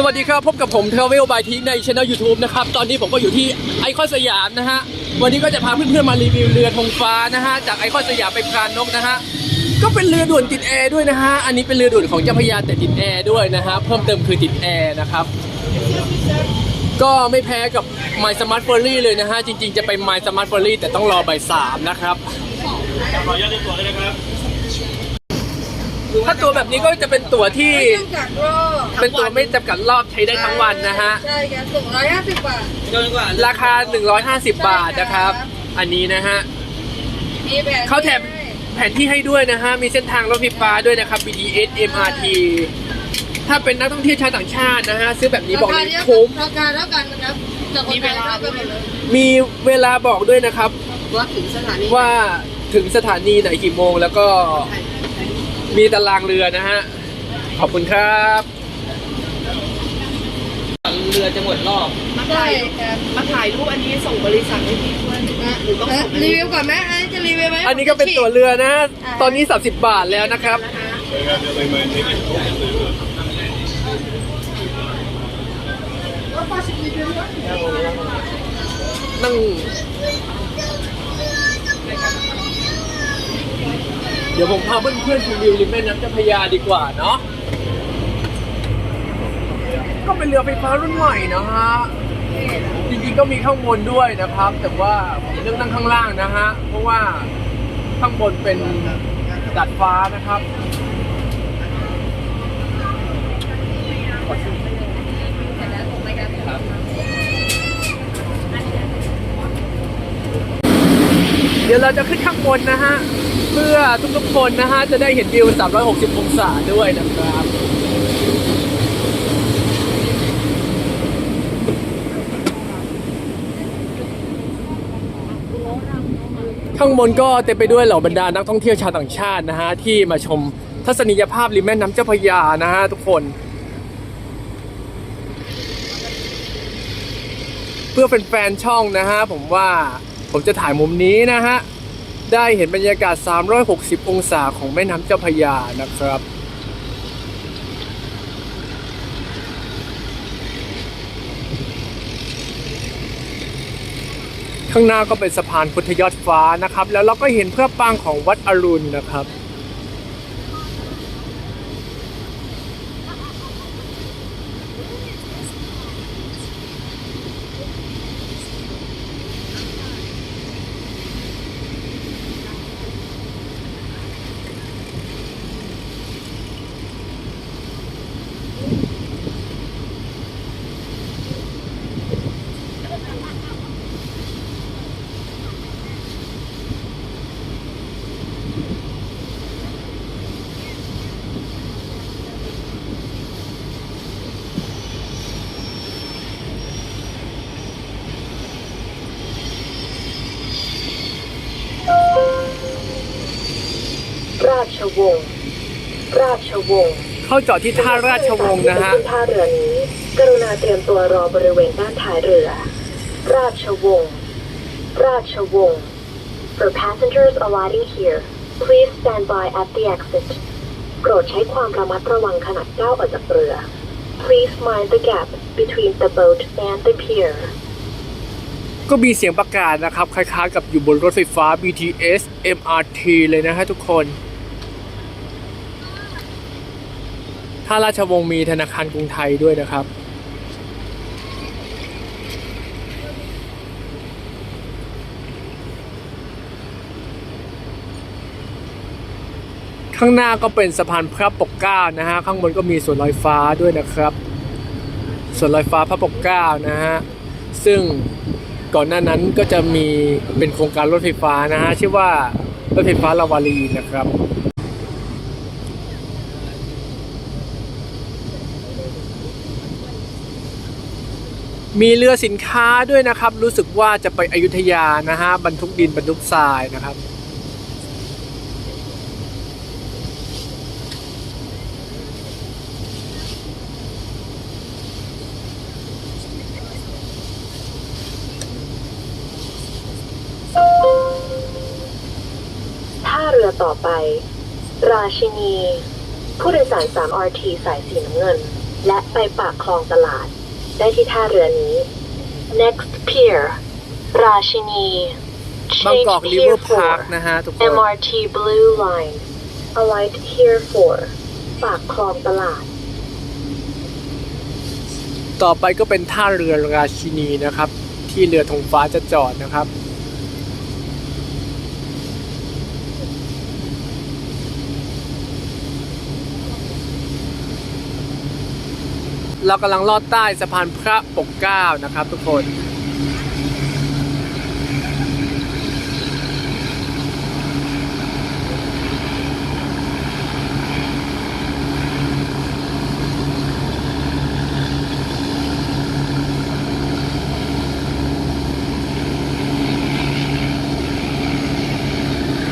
สวัสดีครับ พบกับผม Travel by t ในช่ anel YouTube นะครับ ตอนนี้ผมก็อยู่ที่ไอคอนสยามนะฮะ วันนี้ก็จะพาเพื่อนๆมารีวิวเรือธงฟ้านะฮะ จากไอคอนสยามไปพรานนกนะฮะ ก็เป็นเรือด่วนติดแอร์ด้วยนะฮะ อันนี้เป็นเรือด่วนของเจ้าพระยาแต่ติดแอร์ด้วยนะฮะ เพิ่มเติมคือติดแอร์นะครับ ก็ไม่แพ้กับ My Smart Ferry เลยนะฮะ จริงๆจะไป My Smart Ferry แต่ต้องรอบ่ายสามนะครับขออนุญาตเรียกตัวได้ไหมครับ ถ้าตัวแบบนี้ก็จะเป็นตั๋วที่ไม่จำกัดรอบเป็นตั๋วไม่จำกัดรอบใช้ได้ทั้งวันนะฮะ ใช่ครับส่งร้อยห้าสิบบาทเกินกว่าราคา 150 บาทนะครับ อันนี้นะฮะมีแผนเขาแถมแผนที่ให้ด้วยนะฮะ มีเส้นทางรถไฟฟ้าด้วยนะครับ BTS MRT ถ้าเป็นนักท่องเที่ยวชาวต่างชาตินะฮะ ซื้อแบบนี้บอกเลยคุ้มราคาเท่ากันนะครับแต่คนไทยเท่ากันหมดเลยมีเวลาบอกด้วยนะครับ ว่าถึงสถานีว่าถึงสถานีไหนกี่โมงแล้วก็ มีตารางเรือนะฮะ ขอบคุณครับเรือจะหมดรอบใช่ครับมาถ่ายรูปอันนี้ส่งบริษัทให้พี่ด้วยหรือต้องส่งรีวิวก่อนไหมอันนี้จะรีวิวไหมอันนี้ก็เป็นตั๋วเรือนะ ตอนนี้ 30 บาทแล้วนะครับนั่ง ดี๋ยวผมพาเพื่อนๆชมวิวริมแม่น้ำเจ้าพระยาดีกว่าเนาะก็เป็นเรือไฟฟ้ารุ่นใหม่นะฮะจริงๆก็มีข้างบนด้วยนะครับ แต่ว่าผมเลือกนั่งข้างล่างนะฮะเพราะว่าข้างบนเป็นดัดฟ้านะครับเดี๋ยวเราจะขึ้นข้างบนนะฮะ เพื่อทุกๆคนนะฮะจะได้เห็นวิว 360 องศาด้วยนะครับข้างบนก็เต็มไปด้วยเหล่าบรรดานักท่องเที่ยวชาวต่างชาตินะฮะที่มาชมทัศนียภาพริมแม่น้ำเจ้าพระยานะฮะทุกคน เพื่อเป็นแฟนๆช่องนะฮะผมว่าผมจะถ่ายมุมนี้นะฮะ ได้เห็นบรรยากาศ 360 องศาของแม่น้ำเจ้าพยานะครับข้างหน้าก็เป็นสะพานพุทธยอดฟ้านะครับ แล้วเราก็เห็นเพื่อปางของวัดอรุณนะครับ วงศ์ราชวงศ์เข้าจอดที่ท่าราชวงศ์นะฮะขึ้ท่าเรือนี้ กรุณาเตรียมตัวรอบริเวณด้านท้ายเรือ ราชวงศ์ราชวงศ์ For passengers alighting here please stand by at the exit โปรดใช้ความระมัดระวังขณะก้าวออกจากเรือ Please mind the gap between the boat and the pier ก็มีเสียงประกาศนะครับ คล้ายๆกับอยู่บนรถไฟฟ้า BTS MRT เลยนะฮะทุกคน ท่าราชวงศ์มีธนาคารกรุงไทยด้วยนะครับ ข้างหน้าก็เป็นสะพานพระปกเกล้านะฮะ ข้างบนก็มีสวนลอยฟ้าด้วยนะครับสวนลอยฟ้าพระปกเกล้านะฮะ ซึ่งก่อนหน้านั้นก็จะมีเป็นโครงการรถไฟฟ้านะฮะชื่อว่ารถไฟฟ้าลาวารีนะครับ มีเรือสินค้าด้วยนะครับ รู้สึกว่าจะไปอยุธยานะฮะบรรทุกดินบรรทุกทรายนะครับท่าเรือต่อไป ราชินี ผู้โดยสาร 3 RT สายสีน้ำเงิน และไปปากคลองตลาด ได้ที่ท่าเรือนี้ next pier ราชินี บางกอก Change ริเวอ here ร์พาร์ค for นะฮะทุกคน MRT Blue Line alight here for ปากคลองตลาด ต่อไปก็เป็นท่าเรือราชินีนะครับ ที่เรือธงฟ้าจะจอดนะครับ เรากำลังลอดใต้สะพานพระปกเกล้านะครับ ทุกคน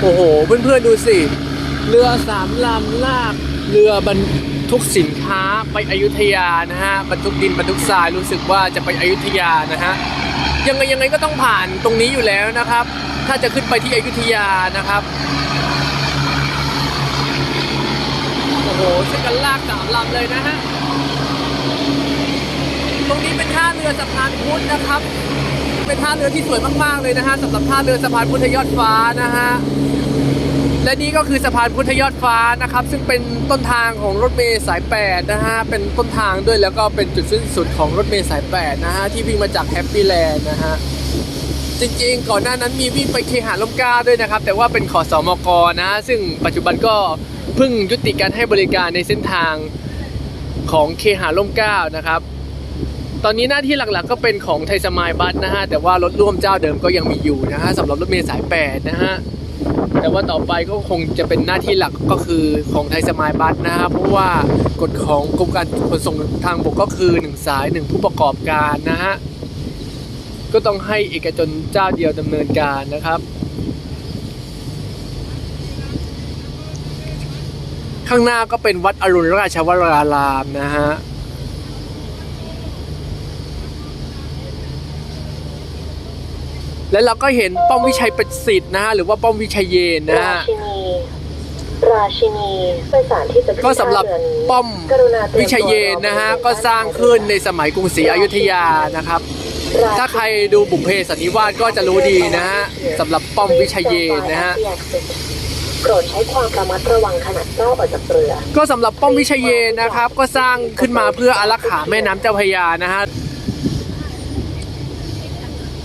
โอ้โห เพื่อนๆดูสิ เรือสามลำลากเรือบรรทุกสินค้า ไปอยุธยานะฮะบรรทุกดินบรรทุกทรายรู้สึกว่าจะไปอยุธยานะฮะยังไงยังไงก็ต้องผ่านตรงนี้อยู่แล้วนะครับ ถ้าจะขึ้นไปที่อยุธยานะครับโอ้โหช่วยกันลากสามลำเลยนะฮะตรงนี้เป็นท่าเรือสะพานพุทธนะครับ เป็นท่าเรือที่สวยมากๆเลยนะฮะสำหรับท่าเรือสะพานพุทธยอดฟ้านะฮะ และนี่ก็คือสะพานพุทธยอดฟ้านะครับ ซึ่งเป็นต้นทางของรถเมล์สาย8นะฮะเป็นต้นทางด้วยแล้วก็เป็นจุดสิ้นสุดของรถเมล์สาย8นะฮะที่วิ่งมาจากแฮปปี้แลนด์นะฮะจริงๆ ก่อนหน้านั้นมีวิ่งไปเคหาลมกล้าด้วยนะครับ แต่ว่าเป็นขอสอมกนะฮะซึ่งปัจจุบันก็เพิ่งยุติการให้บริการในเส้นทางของเคหาล่มกล้านะครับ ตอนนี้หน้าที่หลักๆก็เป็นของไทยสมายบัสนะฮะ แต่ว่ารถร่วมเจ้าเดิมก็ยังมีอยู่นะฮะสำหรับรถเมล์สาย 8 นะฮะ แต่ว่าต่อไปก็คงจะเป็นหน้าที่หลักก็คือของไทยสมายบัสนะฮะเพราะว่ากฎของกรมการขนส่งทางบกก็คือ 1 สาย 1 ผู้ประกอบการนะฮะก็ต้องให้เอกชนเจ้าเดียวดำเนินการนะครับ ข้างหน้าก็เป็นวัดอรุณราชวรารามนะฮะ แล้วเราก็เห็นป้อมวิชัยประสิทธิ์นะฮะหรือว่าป้อมวิชัยเยนนะราฮะชินีราชินีเป็นสถานที่จะขึ้นก็สำหรับท่าเรือนี้ป้อมกรุณาเตรียมตัววิชัยเยนนะฮะก็สร้างขึ้นในสมัยกรุงศรีอยุธยานะครับ ถ้าใครดูบุพเพสันนิวาสก็จะรู้ดีนะฮะสำหรับป้อมวิชัยเยนนะฮะโปรดใช้ความระมัดระวังขณะก้าวออกจากเรือ ก็สำหรับป้อมวิชัยเยนนะครับ ก็สร้างขึ้นมาเพื่ออารักขาแม่น้ำเจ้าพระยานะฮะ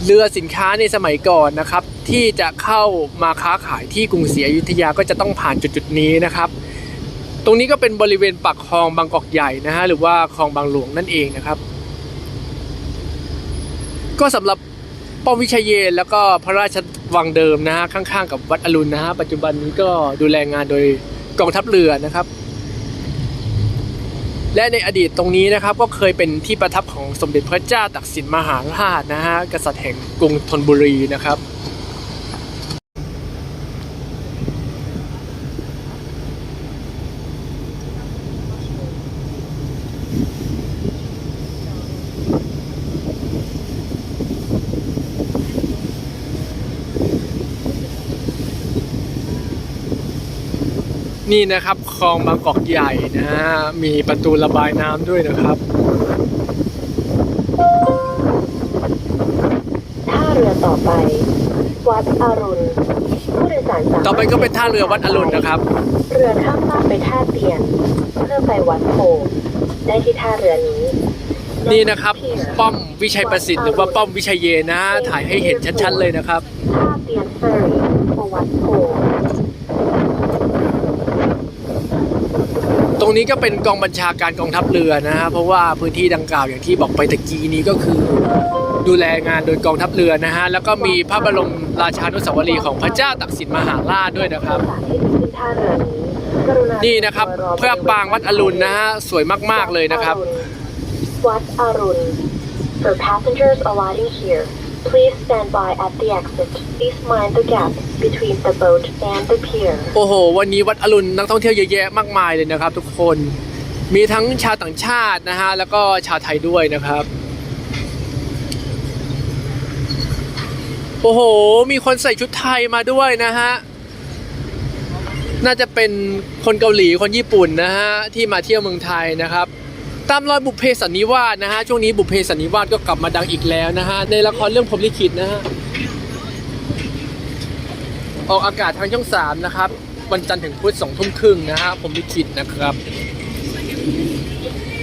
เรือสินค้าในสมัยก่อนนะครับ ที่จะเข้ามาค้าขายที่กรุงศรีอยุธยาก็จะต้องผ่านจุดๆนี้นะครับ ตรงนี้ก็เป็นบริเวณปากคลองบางกอกใหญ่นะฮะหรือว่าคลองบางหลวงนั่นเองนะครับ ก็สำหรับป้อมวิชัยเยนแล้วก็พระราชวังเดิมนะฮะข้างๆ กับวัดอรุณนะฮะปัจจุบันนี้ก็ดูแลงานโดยกองทัพเรือนะครับ และในอดีตตรงนี้นะครับก็เคยเป็นที่ประทับของสมเด็จพระเจ้าตากสินมหาราชนะฮะกษัตริย์แห่งกรุงธนบุรีนะครับ นี่นะครับคลองบางกอกใหญ่นะฮะมีประตูระบายน้ำด้วยนะครับท่าเรือต่อไปวัดอรุณผู้โดยสารสามารถต่อไปก็เป็นท่าเรือวัดอรุณนะครับ เรือข้ามฟากไปท่าเตียน เพื่อไปวัดโพธิ์ได้ที่ท่าเรือนี้นี่นะครับ ป้อมวิชัยประสิทธิ์หรือว่าป้อมวิชัยเยนนะฮะถ่ายให้เห็นชัดๆเลยนะครับท่าเตียนเฟอร์รี่ for วัดโพธิ์ ต รงนี้ก็เป็นกองบัญชาการกองทัพเรือนะฮะเพราะว่าพื้นที่ดังกล่าวอย่างที่บอกไปตะกี้นี้ก็คือ ดูแลงานโดยกองทัพเรือนะฮะแล้วก็มีพระบรมราชานุสาวรีย์ของพระเจ้าตากสินมหาราชด้วยนะครับ นี่นะครับเพระปางวัดอรุณนะฮะสวยมากๆเลยนะครับ วัดอรุณ For passengers alighting here please stand by at the exit please mind the gap between the boat and the pier โอ้โห วันนี้วัดอรุณนักท่องเที่ยวเยอะแยะมากมายเลยนะครับ ทุกคน มีทั้งชาวต่างชาตินะฮะ แล้วก็ชาวไทยด้วยนะครับ โอ้โห มีคนใส่ชุดไทยมาด้วยนะฮะ น่าจะเป็นคนเกาหลี คนญี่ปุ่นนะฮะ ที่มาเที่ยวเมืองไทยนะครับ ตามรอยบุพเพสันนิวาสนะฮะช่วงนี้บุพเพสันนิวาสก็กลับมาดังอีกแล้วนะฮะในละครเรื่องพรหมลิขิตนะฮะออกอากาศทางช่องสามนะครับวันจันทร์ถึงพุธสองทุ่มครึ่งนะฮะพรมลิขิตนะครับ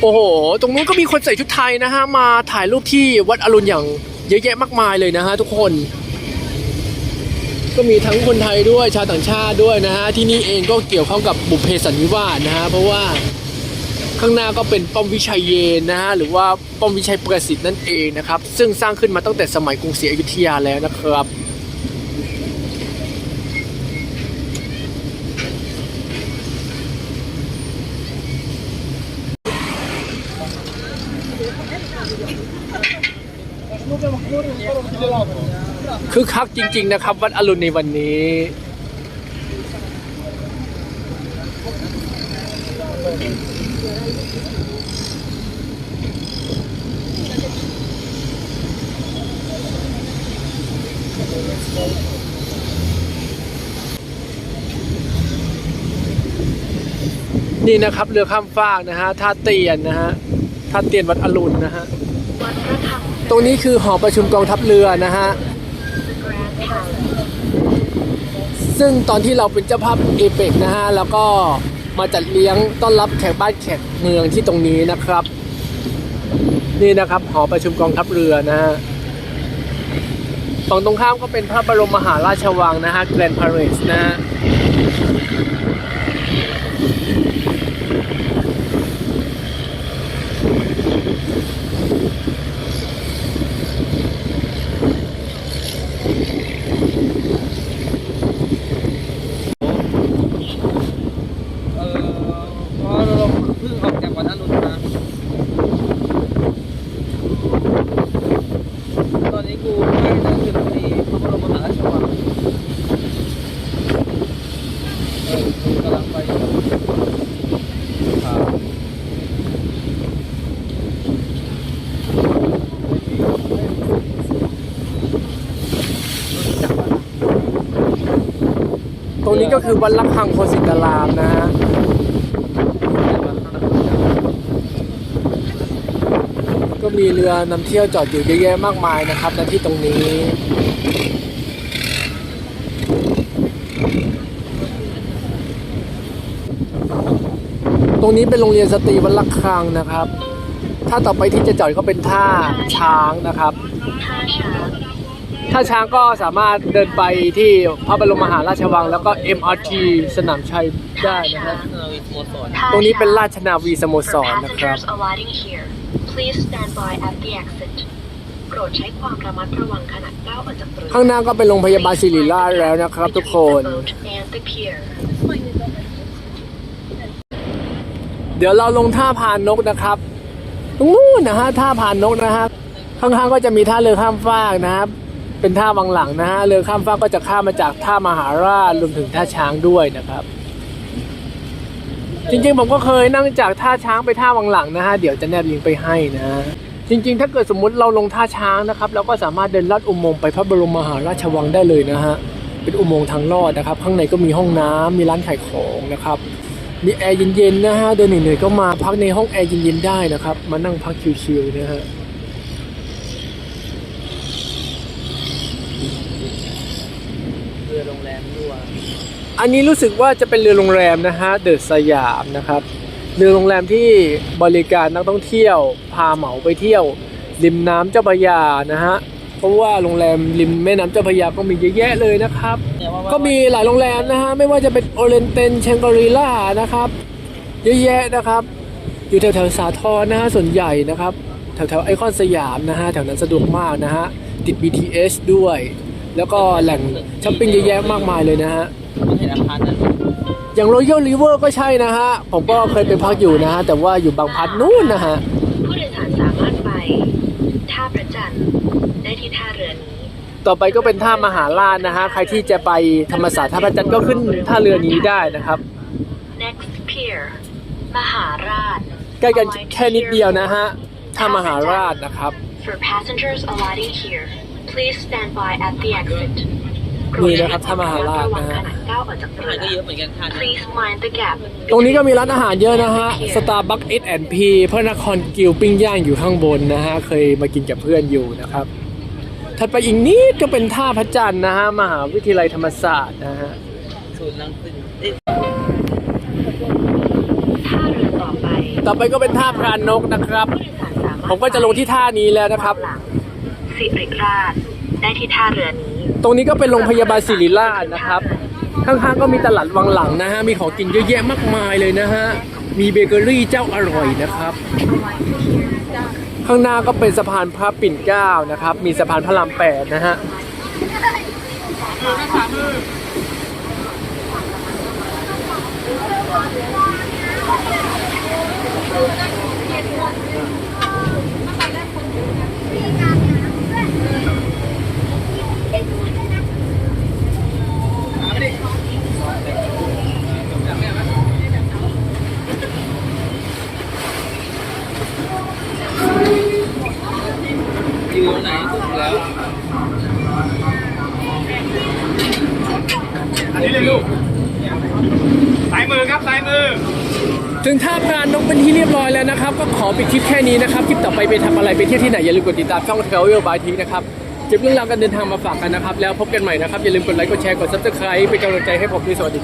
โอ้โห ตรงนู้นก็มีคนใส่ชุดไทยนะฮะ มาถ่ายรูปที่วัดอรุณอย่างเยอะแยะมากมายเลยนะฮะทุกคน ก็มีทั้งคนไทยด้วยชาวต่างชาติด้วยนะฮะ ที่นี่เองก็เกี่ยวข้องกับบุพเพสันนิวาสนะฮะ เพราะว่า ข้างหน้าก็เป็นป้อมวิชัยเยนนะฮะหรือว่าป้อมวิชัยประสิทธิ์นั่นเองนะครับ ซึ่งสร้างขึ้นมาตั้งแต่สมัยกรุงศรีอยุธยาแล้วนะครับคือคักจริง ๆ นะครับ วัดอรุณในวันนี้ นี่นะครับเรือข้ามฟากนะฮะท่าเตียนนะฮะท่าเตียนวัดอรุณนะฮะตรงนี้คือหอประชุมกองทัพเรือนะฮะซึ่งตอนที่เราเป็นเจ้าภาพเอเปกนะฮะแล้วก็ มาจัดเลี้ยงต้อนรับแขกบ้านแขกเมืองที่ตรงนี้นะครับ นี่นะครับหอประชุมกองทัพเรือนะฮะฝั่งตรงข้ามก็เป็นพระบรมมหาราชวังนะฮะแกรนด์พาเลสนะฮะ เออเพราะเราเพิ่งออกจากวัดอรุณมาตอนนี้กูได้นั่งอยู่ที่พระบรมมหาราชวังเออกูกำลังไปอยู่ครับ ต รงนี้ก็คือวัดละคังโคสิตารามนะฮะก็มีเรือนำเที่ยวจอดอยู่เยอะแยะมากมายนะครับณที่ตรงนี้ตรงนี้เป็นโรงเรียนสตรีวัดละคังนะครับ ถ้าต่อไปที่จะจอดก็เป็นท่าช้างนะครับท่าช้าง ท่าช้างก็สามารถเดินไปที่พระบรมมหาราชวัง แล้วก็ MRT สนามชัยได้นะครับเราวิสโมสรตรงนี้เป็นราชนาวีสโมส For รนะครับ passengers alighting here please stand by at the exit โปรดใช้ความระมัดระวังขณะก้าวออกจากเรือข้างหน้าก็เป็นโรงพยาบาลศิริราชแล้วนะครับทุกคน Between the boat and the pier เดี๋ยวเราลงท่าพานนกนะครับตรงนู้นนะฮะท่าพานนกนะฮะข้างๆก็จะมีท่าเรือข้ามฟากนะครับ เป็นท่าวังหลังนะฮะเรือข้ามฟากก็จะข้ามมาจากท่ามหาราชรวมถึงท่าช้างด้วยนะครับ จริงๆ ผมก็เคยนั่งจากท่าช้างไปท่าวังหลังนะฮะเดี๋ยวจะแนบลิงไปให้นะจริง ๆ ถ้าเกิดสมมุติเราลงท่าช้างนะครับเราก็สามารถเดินลอดอุโมงค์ไปพระบรมมหาราชวังได้เลยนะฮะเป็นอุโมงค์ทางลอดนะครับ ข้างในก็มีห้องน้ำมีร้านขายของนะครับมีแอร์เย็นๆนะฮะเดินเหนื่อยๆก็มาพักในห้องแอร์เย็นๆได้นะครับ มานั่งพักชิลๆนะฮะ เรือโรง แรมด้วยอันนี้รู้สึกว่าจะเป็นเรือโรงแรมนะฮะเดอะสยามนะครับ เรือโรงแรมที่บริการนักท่องเที่ยว พาเหมาไปเที่ยว ริมน้ำเจ้าพระยานะฮะเพราะว่าโรงแรมริมแม่น้ำเจ้าพระยาก็มีเยอะแยะเลยนะครับ เนี่ยว่าก็มีหลายโรงแรมนะฮะไม่ว่าจะเป็นโอเรนเตนเชงกรีล่านะครับ เยอะแยะนะครับ อยู่แถวแถวๆสาทรนะฮะส่วนใหญ่นะครับ แถวแถวไอคอนสยามนะฮะแถวนั้นสะดวกมากนะฮะติด BTS ด้วย แล้วก็แหล่งช้อปปิ้งเยอะแยะมากมายเลยนะฮะมันเห็นอาคารนั้นอย่าง Royal River ก็ใช่นะฮะ ผมก็เคยไปพักอยู่นะฮะ แต่ว่าอยู่บางพลัดนู่นนะฮะ ผู้โดยสารสามารถไป ท่าพระจันทร์ได้ที่ท่าเรือนี้ ต่อไปก็เป็นท่ามหาราชนะฮะ ใครที่จะไปธรรมศาสตร์ท่าพระจันทร์ก็ขึ้นท่าเรือนี้ได้นะครับ next pier มหาราชใกล้กันแค่นิดเดียวนะฮะ ท่ามหาราชนะครับ For passengers alighting here please stand by at the exit นี่นะครับท่ามหาราชนะฮะอาหารก็เยอะเหมือนกันทาน Please mind the gap. ตรงนี้ก็มีร้านอาหารเยอะนะฮะ Starbucks S&P พระนครกิวปิ้งย่างอยู่ข้างบนนะฮะ เคยมากินกับเพื่อนอยู่นะครับ ถัดไปอีกนิดก็เป็นท่าพระจันทร์นะฮะ มหาวิทยาลัยธรรมศาสตร์นะฮะศูนย์รังสิตเอ้ยท่าเรือต่อไป ต่อไปก็เป็นท่าพรานนกนะครับสามารถผมก็จะลงที่ท่านี้แล้วนะครับหลัง สิริราช ได้ที่ท่าเรือนี้ ตรงนี้ก็เป็นโรงพยาบาลศิริราชนะครับ ข้างๆก็มีตลาดวังหลังนะฮะ มีของกินเยอะแยะมากมายเลยนะฮะ มีเบเกอรี่เจ้าอร่อยนะครับ ข้างหน้าก็เป็นสะพานพระปิ่นเกล้านะครับ มีสะพานพระรามแปดนะฮะ อยู่ไหนถูกแล้ว อันนี้เลยลูกสายมือครับสายมือ ถึงท่าพรานนกเป็นที่เรียบร้อย แล้วนะครับ ก็ขอปิดคลิปแค่นี้นะครับ คลิปต่อไปไปทำอะไรไปเที่ยวที่ไหนอย่าลืมกดติดตามช่อง Travel by t นะครับเก็บเรื่องราวการเดินทางมาฝากกันนะครับ แล้วพบกันใหม่นะครับ อย่าลืมกดไลค์กดแชร์กด subscribe เป็นกำลังใจให้ผมด้วยสวัสดี